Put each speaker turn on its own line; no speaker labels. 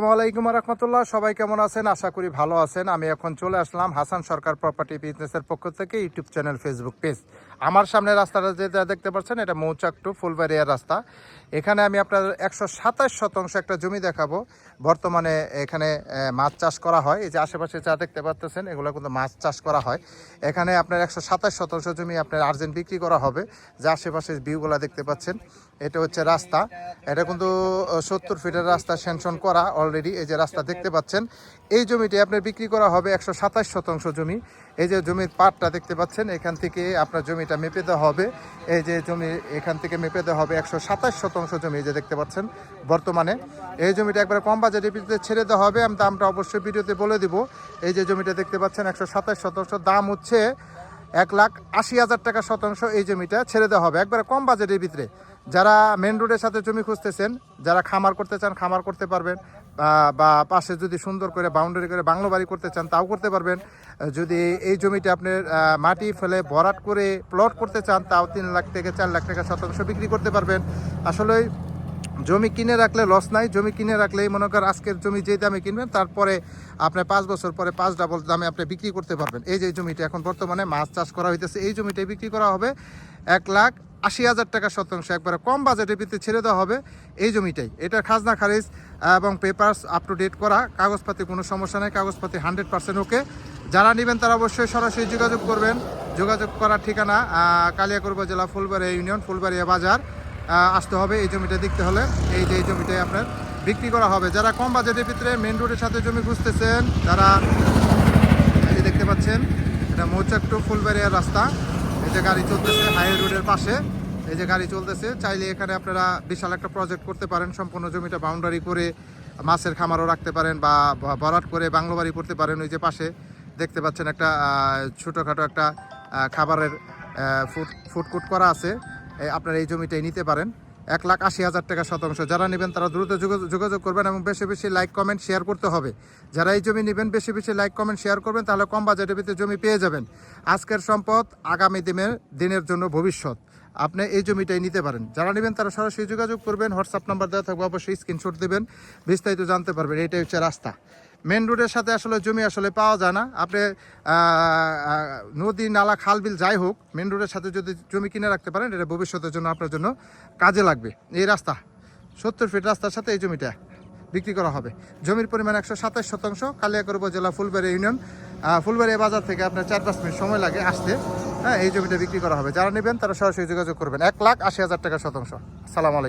আসসালামাইকুম রহমতুল্লাহ সবাই কেমন আছেন? আশা করি ভালো আছেন। আমি এখন চলে আসলাম হাসান সরকার প্রপার্টি বিজনেসের পক্ষ থেকে ইউটিউব চ্যানেল ফেসবুক পেজ আমার সামনে রাস্তাটা যেটা দেখতে পাচ্ছেন, এটা মৌচাক টু ফুলবাড়িয়ার রাস্তা। এখানে আমি আপনার একশো সাতাশ শতাংশ একটা জমি দেখাবো। বর্তমানে এখানে মাছ চাষ করা হয়। এই যে আশেপাশে যা দেখতে পাচ্ছেন, এগুলো কিন্তু মাছ চাষ করা হয়। এখানে আপনার একশো সাতাশ শতাংশ জমি আপনার আর্জেন্ট বিক্রি করা হবে। যে আশেপাশে ভিউগুলো দেখতে পাচ্ছেন, এটা হচ্ছে রাস্তা। এটা কিন্তু সত্তর ফিটের রাস্তা স্যাংশন করা। অলরেডি এই যে রাস্তা দেখতে পাচ্ছেন। এই জমিটি আপনার বিক্রি করা হবে একশো সাতাশ শতাংশ জমি। এই যে জমির পাটটা দেখতে পাচ্ছেন এখান থেকে আপনার জমিটা মেপে দেওয়া হবে। এই যে জমি এখান থেকে মেপে দেওয়া হবে একশো সাতাশ শতাংশ জমি এই যে দেখতে পাচ্ছেন বর্তমানে। এই জমিটা একবারে কম বাজেটের ভিত্তিতে ছেড়ে দেওয়া হবে। আমি দামটা অবশ্যই ভিডিওতে বলে দিব। এই যে জমিটা দেখতে পাচ্ছেন একশো সাতাশ শতাংশ দাম হচ্ছে এক লাখ আশি হাজার টাকা শতাংশ এই জমিটা ছেড়ে দেওয়া হবে। একবারে কম বাজেটের ভিতরে। যারা মেন রোডের সাথে জমি খুঁজতেছেন, যারা খামার করতে চান, খামার করতে পারবেন। বা- পাশে যদি সুন্দর করে বাউন্ডারি করে বাংলো বাড়ি করতে চান, তাও করতে পারবেন। যদি এই জমিটা আপনি মাটি ফেলে ভরাট করে প্লট করতে চান, তাও তিন লাখ থেকে চার লাখ টাকা শতাংশ বিক্রি করতে পারবেন। আসলে জমি কিনে রাখলে লস নাই জমি কিনে রাখলেই মনে করেন আজকের জমি যে দামে কিনবেন তারপরে আপনি পাঁচ বছর পরে পাঁচ ডাবল দামে আপনি বিক্রি করতে পারবেন। এই যে জমিটা এখন বর্তমানে মাছ চাষ করা হইতেছে এই জমিটাই বিক্রি করা হবে এক লাখ আশি হাজার টাকা শতাংশ। একবারে কম বাজেটের ভিত্তিতে ছেড়ে দেওয়া হবে এই জমিটাই। এটা খাজনা খারিজ এবং পেপারস আপ টু ডেট করা কাগজপাতি কোনো সমস্যা নেই কাগজপাতি হান্ড্রেড পার্সেন্ট ওকে যারা নেবেন তারা অবশ্যই সরাসরি যোগাযোগ করবেন। যোগাযোগ করার ঠিকানা আহ, কালিয়াকৈর জেলা ফুলবাড়িয়া ইউনিয়ন ফুলবাড়িয়া বাজার। আসতে হবে এই জমিটা দেখতে হলে। এই যে এই জমিটাই আপনার বিক্রি করা হবে। যারা কম বাজেটের ভিতরে মেন রোডের সাথে জমি খুঁজতেছেন, তারা এই দেখতে পাচ্ছেন, এটা মৌচাক টু ফুলবাড়িয়ার রাস্তা। এই যে গাড়ি চলতেছে হাইওয়ে রোডের পাশে। এই যে গাড়ি চলতেছে, চাইলে এখানে আপনারা বিশাল একটা প্রজেক্ট করতে পারেন। সম্পূর্ণ জমিটা বাউন্ডারি করে মাছের খামারও রাখতে পারেন বা ভরাট করে বাংলো বাড়ি করতে পারেন ওই যে পাশে। দেখতে পাচ্ছেন একটা ছোটোখাটো একটা খাবারের ফুড ফুড কোর্ট করা আছে। আপনারা এই জমিটাই নিতে পারেন। এক লাখ আশি হাজার টাকা শতাংশ। যারা নেবেন তারা দ্রুত যোগাযোগ- করবেন এবং বেশি বেশি লাইক, কমেন্ট, শেয়ার করতে হবে। যারা এই জমি নেবেন, বেশি বেশি লাইক, কমেন্ট, শেয়ার করবেন, তাহলে কম বাজেটের ভিতরে জমি পেয়ে যাবেন। আজকের সম্পদ আগামী দিনের দিনের জন্য ভবিষ্যৎ। আপনি এই জমিটাই নিতে পারেন। যারা নেবেন তারা সরাসরি যোগাযোগ করবেন, হোয়াটসঅ্যাপ নাম্বার দেওয়া থাকবে, অবশ্যই স্ক্রিনশট দেবেন, বিস্তারিত জানতে পারবেন। এটাই হচ্ছে রাস্তা। মেন রোডের সাথে আসলে জমি আসলে পাওয়া যায় না। আপনি নদী, নালা, খাল, বিল যাই হোক মেন রোডের সাথে যদি জমি কিনে রাখতে পারেন, এটা ভবিষ্যতের জন্য আপনার জন্য কাজে লাগবে। এই রাস্তা, সত্তর ফিট রাস্তার সাথে এই জমিটা বিক্রি করা হবে। জমির পরিমাণ একশো সাতাশ শতাংশ। কালিয়াকর উপজেলা ফুলবাড়ি ইউনিয়ন ফুলবাড়ি বাজার থেকে আপনার চার পাঁচ মিনিট সময় লাগে আসতে। হ্যাঁ এই জমিটা বিক্রি করা হবে। যারা নেবেন তারা সরাসরি যোগাযোগ করবেন। এক লাখ আশি হাজার টাকা শতাংশ। সালাম আলাইকুম।